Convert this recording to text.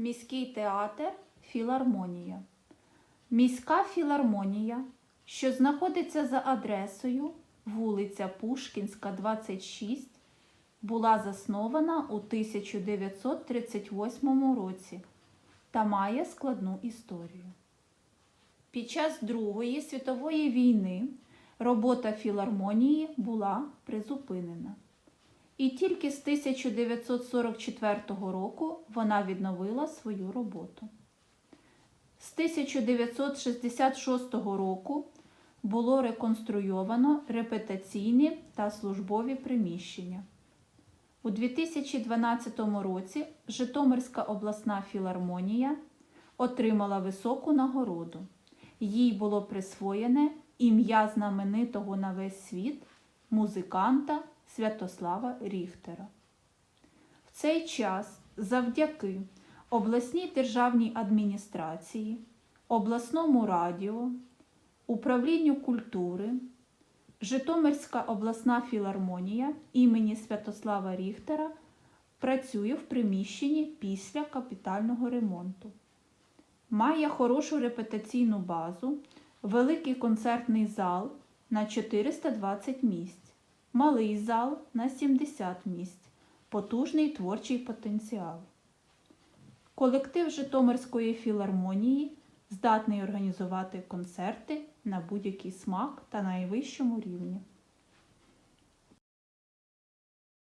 Міський театр Філармонія. Міська філармонія, що знаходиться за адресою вулиця Пушкінська, 26, була заснована у 1938 році та має складну історію. Під час Другої світової війни робота філармонії була призупинена. І тільки з 1944 року вона відновила свою роботу. З 1966 року було реконструйовано репетиційні та службові приміщення. У 2012 році Житомирська обласна філармонія отримала високу нагороду. Їй було присвоєне ім'я знаменитого на весь світ музиканта Святослава Ріхтера. В цей час завдяки обласній державній адміністрації, обласному радіо, управлінню культури, Житомирська обласна філармонія імені Святослава Ріхтера працює в приміщенні після капітального ремонту. Має хорошу репетиційну базу, великий концертний зал на 420 місць, малий зал на 70 місць, потужний творчий потенціал. Колектив Житомирської філармонії здатний організувати концерти на будь-який смак та найвищому рівні.